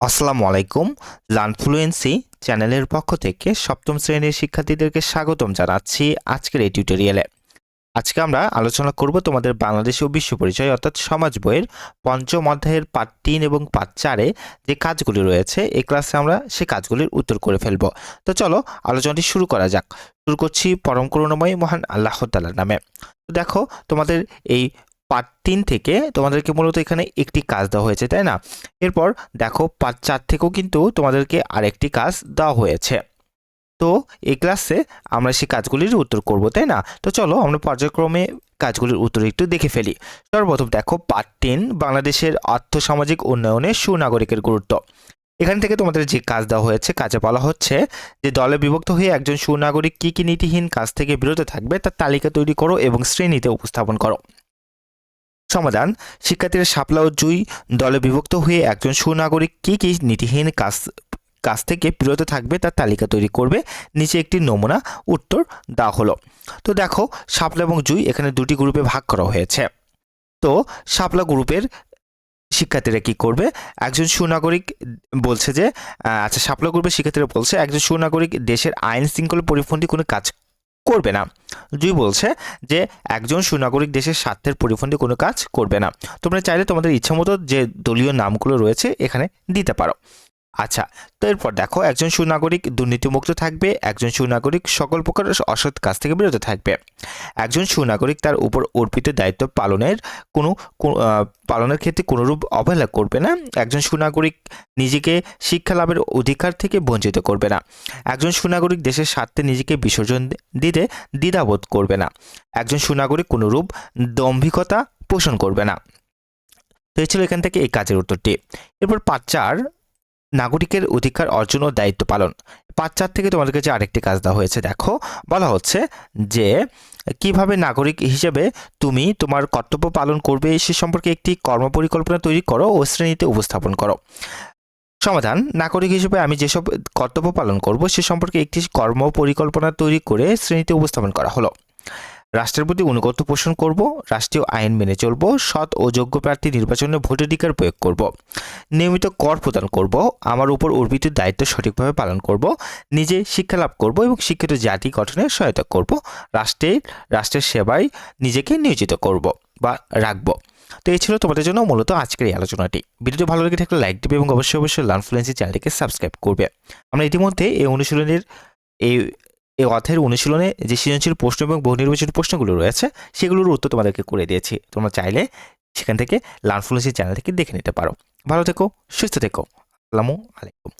আসসালামু আলাইকুম লার্নফ্লুয়েন্সি চ্যানেলের পক্ষ থেকে সপ্তম শ্রেণির শিক্ষার্থীদেরকে স্বাগতম জানাচ্ছি আজকের এই টিউটোরিয়ালে। আজকে আমরা আলোচনা করব তোমাদের বাংলাদেশ ও বিশ্ব পরিচয় অর্থাৎ সমাজ বইয়ের পঞ্চম অধ্যায়ের পার্ট তিন এবং পার্ট চারে যে কাজগুলি রয়েছে, এই ক্লাসে আমরা সে কাজগুলির উত্তর করে ফেলব। তো চলো, আলোচনাটি শুরু করা যাক। শুরু করছি পরম করুণাময় মহান আল্লাহ তাআলার নামে। দেখো, তোমাদের এই পার্ট তিন থেকে তোমাদেরকে মূলত এখানে একটি কাজ দেওয়া হয়েছে, তাই না? এরপর দেখো পাঁচ চার থেকেও কিন্তু তোমাদেরকে আরেকটি কাজ দেওয়া হয়েছে। তো এই ক্লাসে আমরা সেই কাজগুলির উত্তর করব, তাই না? তো চলো আমরা পর্যায়ক্রমে কাজগুলির উত্তর একটু দেখে ফেলি। সর্বপ্রথম দেখো পার্ট টেন বাংলাদেশের আর্থসামাজিক উন্নয়নে সুনাগরিকের গুরুত্ব। এখান থেকে তোমাদের যে কাজ দেওয়া হয়েছে, কাজে বলা হচ্ছে যে দলে বিভক্ত হয়ে একজন সুনাগরিক কী কী নীতিহীন কাজ থেকে বিরত থাকবে, তার তালিকা তৈরি করো এবং শ্রেণীতে উপস্থাপন করো। সমাধান। শিক্ষার্থীরা শাপলা ও জুই দলে বিভক্ত হয়ে একজন সুনাগরিক কী কী নীতিহীন কাজ কাজ থেকে বিরত থাকবে তার তালিকা তৈরি করবে। নিচে একটি নমুনা, উত্তর দেওয়া হলো। তো দেখো, শাপলা এবং জুই এখানে দুটি গ্রুপে ভাগ করা হয়েছে। তো শাপলা গ্রুপের শিক্ষার্থীরা কি করবে? একজন সুনাগরিক বলছে যে আচ্ছা শাপলা গ্রুপের শিক্ষার্থীরা বলছে, একজন সুনাগরিক দেশের আইন শৃঙ্খলা পরিপন্থী কোনো কাজ করবে না। জুই বলছে যে একজন সুনাগরিক দেশের স্বার্থের পরিপন্থী কোনো কাজ করবে না। তোমরা চাইলে তোমাদের ইচ্ছা মতো যে দলীয় নামগুলো রয়েছে এখানে দিতে পারো। আচ্ছা তো এরপর দেখো, একজন সুনাগরিক দুর্নীতিমুক্ত থাকবে, একজন সুনাগরিক সকল প্রকার অসৎ কাজ থেকে বিরত থাকবে। একজন সুনাগরিক তার উপর অর্পিত দায়িত্ব পালনের কোনো পালনের ক্ষেত্রে কোনোরূপ অবহেলা করবে না। একজন সুনাগরিক নিজেকে শিক্ষা লাভের অধিকার থেকে বঞ্চিত করবে না। একজন সুনাগরিক দেশের স্বার্থে নিজেকে বিসর্জন দিতে দ্বিধাবোধ করবে না। একজন সুনাগরিক কোনোরূপ দম্ভিকতা পোষণ করবে না। তো এই ছিল এখান থেকে এই কাজের উত্তরটি। এরপর পাঁচ চার নাগরিকের অধিকার অর্জন ও দায়িত্ব পালন। পাঁচ চার থেকে তোমাদের কাছে আরেকটি কাজ দেওয়া হয়েছে, দেখো। বলা হচ্ছে যে, কীভাবে নাগরিক হিসেবে তুমি তোমার কর্তব্য পালন করবে সে সম্পর্কে একটি কর্মপরিকল্পনা তৈরি করো ও শ্রেণীতে উপস্থাপন করো। সমাধান, নাগরিক হিসেবে আমি যেসব কর্তব্য পালন করব সে সম্পর্কে একটি কর্ম পরিকল্পনা তৈরি করে শ্রেণীতে উপস্থাপন করা হলো। রাষ্ট্রের প্রতি অনুগত পোষণ করব, রাষ্ট্রীয় আইন মেনে চলব, সৎ ও যোগ্য প্রার্থী নির্বাচনে ভোটাধিকার প্রয়োগ করব। নিয়মিত কর প্রদান করব, আমার উপর অর্পিত দায়িত্ব সঠিকভাবে পালন করব, নিজে শিক্ষা লাভ করব এবং শিক্ষিত জাতি গঠনে সহায়তা করব, রাষ্ট্রের রাষ্ট্রের সেবায় নিজেকে নিয়োজিত করব বা রাখব। তো এই ছিল তোমাদের জন্য মূলত আজকের এই আলোচনাটি। ভিডিওটি ভালো লেগে থাকলে লাইক দিবে এবং অবশ্যই অবশ্যই লার্নফ্লুয়েন্সি চ্যানেলটিকে সাবস্ক্রাইব করবে। আমরা ইতিমধ্যে এই অনুশীলনের এই এই অধ্যায়ের অনুশীলনে যে সৃজনশীল প্রশ্ন এবং বহুনির্বাচিত প্রশ্নগুলো রয়েছে, সেগুলোর উত্তর তোমাদেরকে করে দিয়েছি। তোমরা চাইলে সেখান থেকে লার্নফুলেন্সি চ্যানেল থেকে দেখে নিতে পারো। ভালো থেকো, সুস্থ থেকো। আসসালামু আলাইকুম।